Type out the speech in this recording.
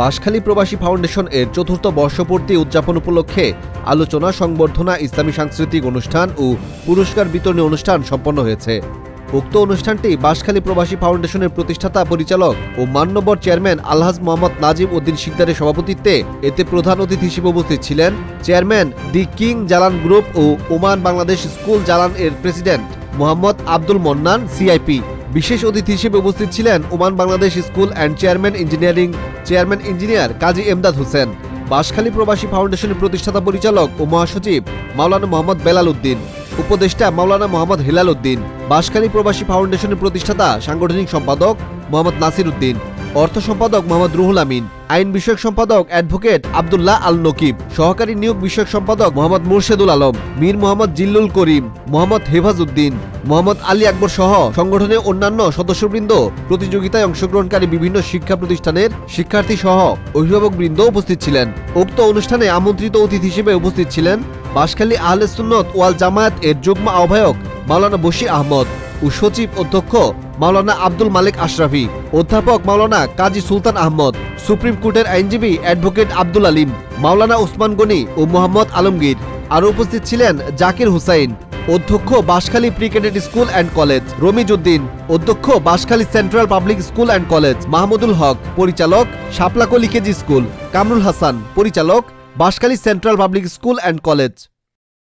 বাঁশখালী প্রবাসী ফাউন্ডেশন এর চতুর্থ বর্ষপূর্তি উদযাপন উপলক্ষে আলোচনা, সংবর্ধনা, ইসলামী সাংস্কৃতিক অনুষ্ঠান ও পুরস্কার বিতরণী অনুষ্ঠান সম্পন্ন হয়েছে। উক্ত অনুষ্ঠানটি বাঁশখালী প্রবাসী ফাউন্ডেশনের প্রতিষ্ঠাতা, পরিচালক ও মান্যবর চেয়ারম্যান আলহাজ মোহাম্মদ নাজিম উদ্দিন শিকদারের সভাপতিত্বে এতে প্রধান অতিথি হিসেবে উপস্থিত ছিলেন chairman the king Jalan group O Oman Bangladesh school Jalan এর প্রেসিডেন্ট মোহাম্মদ আব্দুল মন্নান, সিআইপি। বিশেষ অতিথি হিসেবে উপস্থিত ছিলেন Oman Bangladesh school and chairman engineering chairman engineer Kazi Emdad Hossain, Banshkhali প্রবাসী ফাউন্ডেশনের প্রতিষ্ঠাতা পরিচালক ও মহাসচিব মাওলানা মোহাম্মদ বেলাল উদ্দিন, উপদেষ্টা মাওলানা মোহাম্মদ হেলাল উদ্দিন, বাঁশখালী প্রবাসী ফাউন্ডেশনের প্রতিষ্ঠাতা সাংগঠনিক সম্পাদক মোহাম্মদ নাসির উদ্দিন অর্থ সম্পাদক মোহাম্মদ রুহুল আমিন, আইন বিষয়ক সম্পাদক অ্যাডভোকেট আবদুল্লাহ আল নকিব সহকারী নিয়োগ বিষয়ক সম্পাদক মোহাম্মদ মুর্শেদুল আলম, মীর মোহাম্মদ জিল্লুল করিম, মোহাম্মদ হেফাজ উদ্দিন মোহাম্মদ আলী আকবর সহ সংগঠনের অন্যান্য সদস্যবৃন্দ প্রতিযোগিতায় অংশগ্রহণকারী বিভিন্ন শিক্ষা প্রতিষ্ঠানের শিক্ষার্থী সহ অভিভাবকবৃন্দ উপস্থিত ছিলেন। উক্ত অনুষ্ঠানে আমন্ত্রিত অতিথি হিসেবে উপস্থিত ছিলেন বাঁশখালী আহলে সুন্নত ওয়াল জামায়াত এর যুগ্ম আহ্বায়ক মাওলানা বশি আহমদ ও সচিব অধ্যক্ষ মাওলানা আব্দুল মালিক আশরাফি, অধ্যাপক মাওলানা কাজী সুলতান আহমদ, সুপ্রিম কোর্টের আইনজীবী অ্যাডভোকেট আব্দুল আলিম, মাওলানা উসমান গনি ও মোহাম্মদ আলমগীর। আরও উপস্থিত ছিলেন জাকির হুসাইন, অধ্যক্ষ Banshkhali pre cadet school and college Ramiz Uddin অধ্যক্ষ Banshkhali central public school and college Mahmudul Haque, পরিচালক, শাপলাকলি কেজি স্কুল, কামরুল হাসান, পরিচালক, Banshkhali central public school and college